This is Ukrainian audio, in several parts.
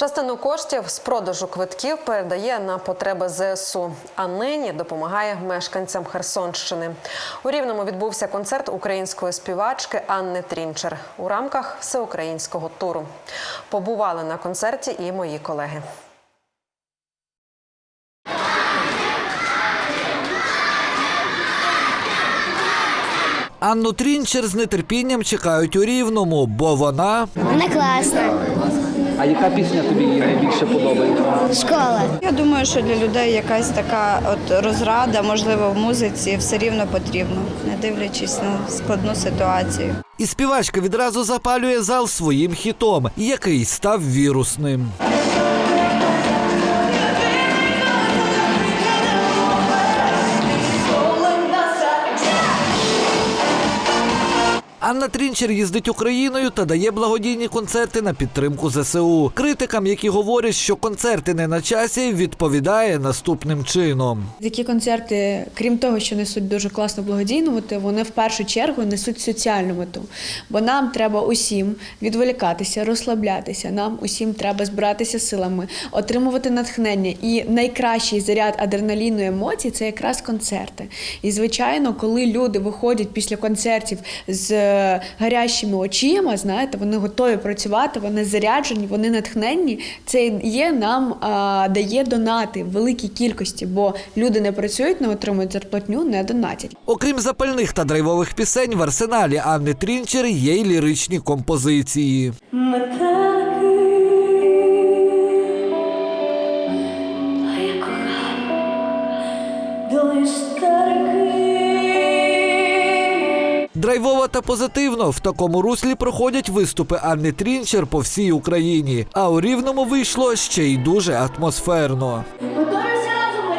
Частину коштів з продажу квитків передає на потреби ЗСУ, а нині допомагає мешканцям Херсонщини. У Рівному відбувся концерт української співачки Анни Трінчер у рамках всеукраїнського туру. Побували на концерті і мої колеги. Анну Трінчер з нетерпінням чекають у Рівному, бо вона Вона класна. А яка пісня тобі найбільше подобається? Школа. Я думаю, що для людей якась така от розрада, можливо, в музиці все рівно потрібно, не дивлячись на складну ситуацію. і співачка відразу запалює зал своїм хітом, який став вірусним. Анна Трінчер їздить Україною та дає благодійні концерти на підтримку ЗСУ. Критикам, які говорять, що концерти не на часі, відповідає наступним чином. Такі концерти, крім того, що несуть дуже класну благодійну мету, вони в першу чергу несуть соціальну мету. Бо нам треба усім відволікатися, розслаблятися. Нам усім треба збиратися силами, отримувати натхнення. І найкращий заряд адреналіну емоцій це якраз концерти. І звичайно, коли люди виходять після концертів з гарячими очима, знаєте, вони готові працювати, вони заряджені, вони натхненні. Це є нам а, дає донати в великій кількості, бо люди не працюють, не отримують зарплатню, не донатять. Окрім запальних та драйвових пісень, в арсеналі Анни Трінчер є й ліричні композиції. Метелики, Драйвово та позитивно в такому руслі проходять виступи Анни Трінчер по всій Україні. А у рівному вийшло ще й дуже атмосферно. Готуємося разом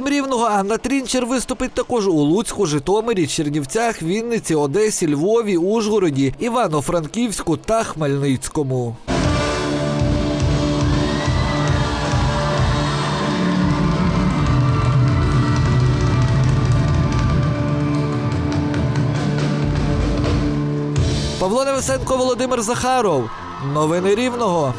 Окрім рівного, Анна Трінчер виступить також у Луцьку, Житомирі, Чернівцях, Вінниці, Одесі, Львові, Ужгороді, Івано-Франківську та Хмельницькому. Павло Невесенко, Володимир Захаров. Новини Рівного.